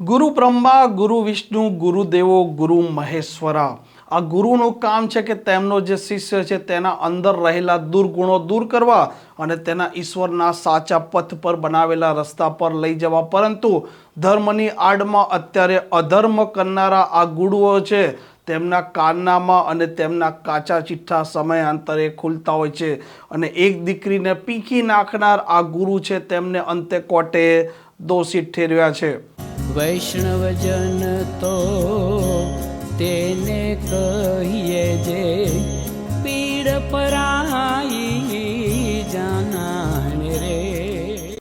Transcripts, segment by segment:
ગુરુ બ્રહ્મા, ગુરુ વિષ્ણુ ગુરુદેવો ગુરુ મહેશ્વરા. આ ગુરુનું કામ છે કે તેમનો જે શિષ્ય છે તેના અંદર રહેલા દુર્ગુણો દૂર કરવા અને તેના ઈશ્વરના સાચા પથ પર બનાવેલા રસ્તા પર લઈ જવા. પરંતુ ધર્મની આડમાં અત્યારે અધર્મ કરનારા આ ગુરુઓ છે, તેમના કારનામાં અને તેમના કાચા ચિઠ્ઠા સમયાંતરે ખુલતા હોય છે અને એક દીકરીને પીખી નાખનાર આ ગુરુ છે, તેમને અંતે કોટે દોષિત ઠેરવ્યા છે. વૈષ્ણવજન તો તેને કહીએ જે પીડ પરાઈ જાનાને રે.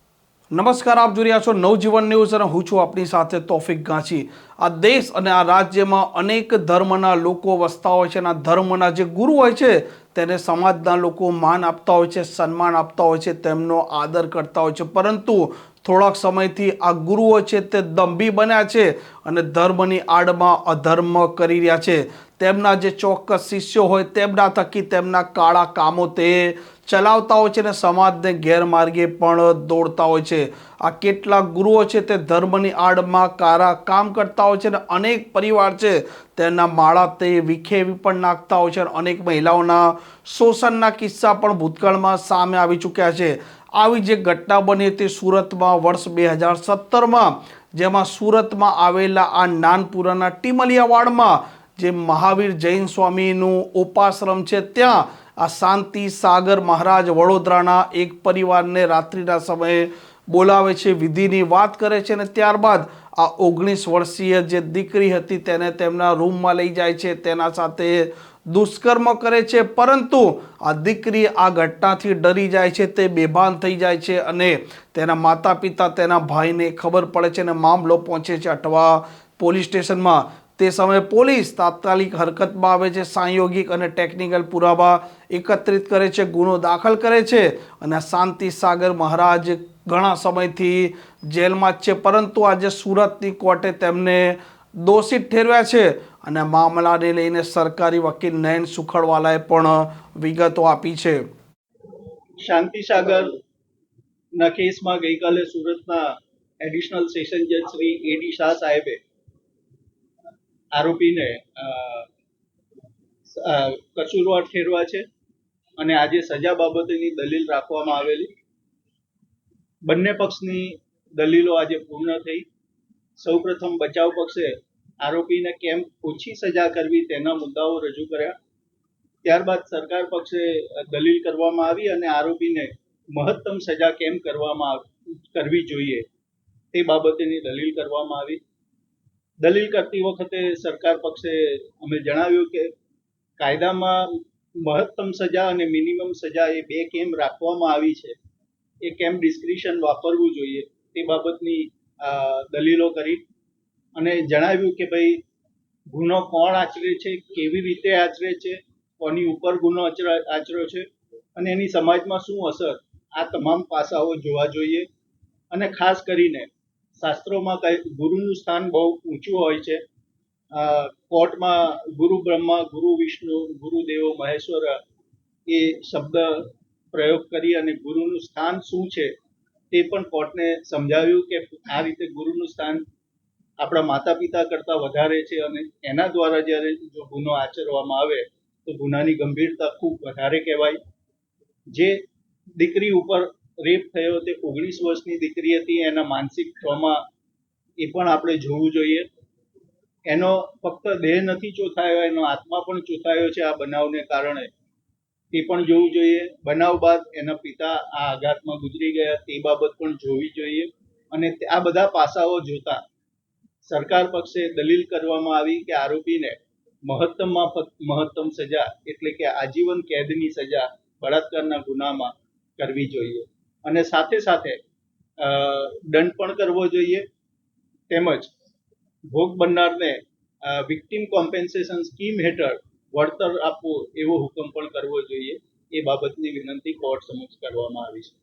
નમસ્કાર, આપ જોઈ રહ્યા છો નવજીવન ન્યૂઝ અને હું છું આપણી સાથે તોફિક ગાંચી. આ દેશ અને આ રાજ્યમાં અનેક ધર્મના લોકો વસતા હોય છે અને આ ધર્મના જે ગુરુ હોય છે તેને સમાજના લોકો માન આપતા હોય છે, સન્માન આપતા હોય છે, તેમનો આદર કરતા હોય છે. પરંતુ થોડાક સમયથી આ ગુરુઓ છે તે દંભી બન્યા છે અને ધર્મની આડમાં અધર્મ કરી રહ્યા છે. તેમના જે ચોક્કસ શિષ્યો હોય તેમના થકી તેમના કાળા કામો તે ચલાવતા હોય છે અને સમાજને ગેરમાર્ગે પણ દોડતા હોય છે. આ કેટલાક ગુરુઓ છે તે ધર્મની આડમાં કારા કામ કરતા હોય છે અને અનેક પરિવાર છે તેના માળા તે વિખેવી પણ નાખતા હોય છે અને અનેક મહિલાઓના શોષણના કિસ્સા પણ ભૂતકાળમાં સામે આવી ચૂક્યા છે. આવી જે ઘટના બની હતી સુરતમાં વર્ષ બે હજાર સત્તરમાં, જેમાં સુરતમાં આવેલા આ નાનપુરાના ટીમલિયાવાડમાં જે મહાવીર જૈન સ્વામીનું ઉપાશ્રમ છે, ત્યાં આ શાંતિ સાગર મહારાજ વડોદરાના એક પરિવારને રાત્રિના સમયે બોલાવે છે, વિધિની વાત કરે છે અને ત્યારબાદ આ ઓગણીસ વર્ષીય જે દીકરી હતી તેને તેમના રૂમમાં લઈ જાય છે, તેના સાથે દુષ્કર્મ કરે છે, પરંતુ આ દીકરી આ ઘટનાથી ડરી જાય છે, તે બેભાન થઈ જાય છે અને તેના માતા પિતા તેના ભાઈને ખબર પડે છે અને મામલો પહોંચે છે અટવા પોલીસ સ્ટેશનમાં. તે સમયે પોલીસ તાત્કાલિક હરકતમાં આવે છે, સાંયોગિક અને ટેકનિકલ પુરાવા એકત્રિત કરે છે, ગુનો દાખલ કરે છે અને શાંતિ સાગર મહારાજ ઘણા સમયથી જેલમાં જ છે, પરંતુ આજે સુરતની કોર્ટે તેમને દોષિત ઠેરવ્યા છે. અને મામલાને લઈને સરકારી વકીલ નયન સુખડવાલાએ પણ વિગતો આપી છે. શાંતિસાગર ના કેસમાં ગઈકાલે સુરતના એડિશનલ સેશન જજ શ્રી એડી શાહ સાહેબે આરોપીને કસૂરવાર ઠેરવા છે અને આજે સજા બાબતેની દલીલ રાખવામાં આવેલી. બંને પક્ષની દલીલો આજે પૂર્ણ થઈ. સૌપ્રથમ બચાવ પક્ષે આરોપીને કેમ ઓછી સજા કરવી તેના મુદ્દાઓ રજૂ કર્યા. ત્યારબાદ સરકાર પક્ષે દલીલ કરવામાં આવી અને આરોપીને મહત્તમ સજા કેમ કરવામાં કરવી જોઈએ તે બાબતેની દલીલ કરવામાં આવી. દલીલ કરતી વખતે સરકાર પક્ષે અમે જણાવ્યું કે કાયદામાં મહત્તમ સજા અને મિનિમમ સજા એ બે કેમ રાખવામાં આવી છે. એ કેમ ડિસ્ક્રિશન વાપરવું જોઈએ તે બાબતની દલીલો કરી. અને જણાવ્યું કે ભાઈ, ગુનો કોણ આચરે છે, કેવી રીતે આચરે છે, કોની ઉપર ગુનો આચરા- આચર્યો છે, અને એની સમાજમાં શું અસર, આ તમામ પાસાઓ જોવા જોઈએ. અને ખાસ કરીને, શાસ્ત્રોમાં કઈ, ગુરુનું સ્થાન બહુ ઊંચું હોય છે. કોર્ટમાં ગુરુ બ્રહ્મા, ગુરુ વિષ્ણુ, ગુરુ દેવો, મહેશ્વર, એ શબ્દ પ્રયોગ કરી અને ગુરુનું સ્થાન શું છે, તે પણ કોર્ટને સમજાવ્યું કે આ રીતે ગુરુનું સ્થાન આપણા માતા પિતા કરતાં વધારે છે અને એના દ્વારા જ્યારે જો ગુનો આચરવામાં આવે, તો ગુનાની ગંભીરતા ખૂબ વધારે કહેવાય. જે દીકરી ઉપર રેપ થયો તે ઓગણીસ વર્ષની દીકરી હતી, એના માનસિક ટ્રોમા એ પણ આપણે જોવું જોઈએ. એનો ફક્ત દેહ નથી ચોથાયો, એનો આત્મા પણ ચોથાયો છે આ બનાવને કારણે. તે પણ જોવું જોઈએ. બનાવ બાદ એના પિતા આ આઘાતમાં ગુજરી ગયા, તે બાબત પણ જોવી જોઈએ. અને આ બધા પાસાઓ જોતા સરકાર પક્ષે દલીલ કરવામાં આવી કે આરોપીને મહત્તમમાં મહત્તમ સજા એટલે કે આજીવન કેદની સજા બળાત્કારના ગુનામાં કરવી જોઈએ. અને સાથે સાથે દંડ પણ કરવો જોઈએ. તેમજ ભોગ બનનારને વિક્ટિમ કોમ્પેન્સેશન સ્કીમ હેઠળ વળતર આપવું એવો હુકમ પણ કરવો જોઈએ. એ બાબતની વિનંતી કોર્ટ સમક્ષ કરવામાં આવી છે.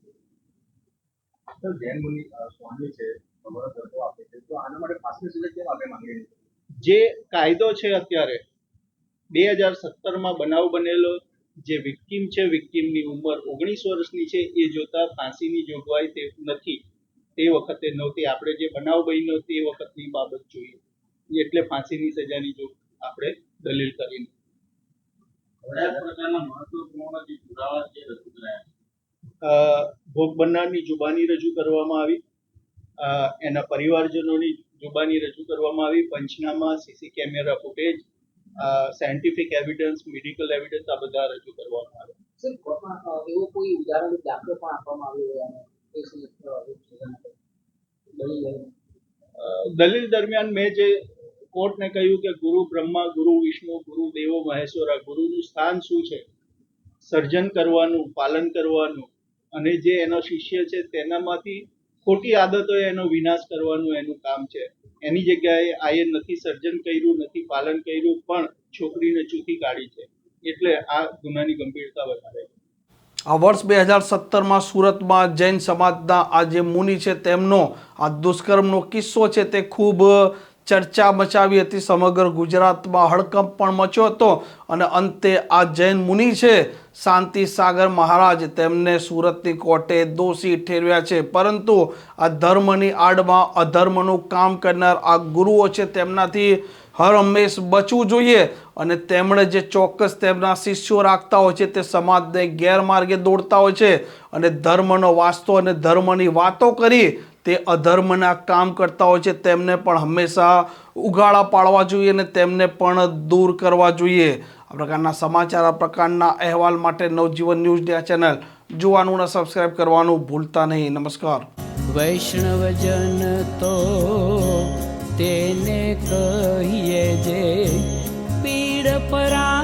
જૈન મુનિ સ્વામી છે. જે કાયદો છે અત્યારે બે હજાર સત્તરમાં બનાવ બનેલો જે વિક્ટીમ છે વિક્ટીમની ઉંમર ઓગણીસ વર્ષની છે એ જોતા ફાંસીની જોગવાઈ તે નથી. તે વખતે નહોતી. આપણે જે બનાવ બન્યો તે વખતની બાબત જોઈએ. એટલે ફાંસીની સજાની જો આપણે દલીલ કરીને. ભોગ બનનારની જુબાની રજૂ કરવામાં આવી. એના પરિવારજનોની જુબાની રજૂ કરવામાં આવી. પંચનામા CC camera footage scientific evidence medical evidence આ બધા રજૂ કરવામાં આવ્યા. સર એવો કોઈ ઉદાહરણ દાખલો પણ આપવામાં આવ્યો દલીલ દરમિયાન મેં જે કોર્ટને કહ્યું કે ગુરુ બ્રહ્મા ગુરુ વિષ્ણુ ગુરુ દેવો મહેશ્વરા ગુરુનું સ્થાન શું છે? સર્જન કરવાનું પાલન કરવાનું અને જે એનો શિષ્ય છે તેનામાંથી ખોટી આદતોએ એનો વિનાશ કરવાનું એનું કામ છે. એની જગ્યાએ આયે નથી સર્જન કર્યું, નથી પાલન કર્યું, પણ છોકરીને ચૂકી કાઢી છે. એટલે આ ગુનાની ગંભીરતા વધારે આ વર્ષ બે હજાર સત્તરમાં સુરતમાં જૈન સમાજના આ જે મુનિ છે, તેમનો આ દુષ્કર્મનો કિસ્સો છે, તે ખૂબ ચર્ચા મચાવી હતી. સમગ્ર ગુજરાતમાં હડકંપ પણ મચ્યો હતો અને અંતે આ જૈન મુનિ છે, શાંતિ સાગર મહારાજ, તેમને સુરતની કોર્ટે દોષી ઠેરવ્યા છે. પરંતુ આ ધર્મની આડમાં અધર્મનું કામ કરનાર આ ગુરુઓ છે, તેમનાથી હર હંમેશ બચવું જોઈએ અને તેમણે જે ચોક્કસ તેમના શિષ્યો રાખતા હોય છે, તે સમાજને ગેરમાર્ગે દોડતા હોય છે અને ધર્મનો વાસ્તો અને ધર્મની વાતો કરી તે અધર્મના કામ કરતા હોય છે, તેમને પણ હંમેશા ઉગાડા પાડવા જોઈએ અને તેમને પણ દૂર કરવા જોઈએ. આ પ્રકારના સમાચાર, આ પ્રકારના અહેવાલ માટે નવજીવન ન્યૂઝ આ ચેનલ જોવાનું અને સબસ્ક્રાઇબ કરવાનું ભૂલતા નહીં. નમસ્કાર. વૈષ્ણવજન તો તેને કહીએ જે પીડ પરા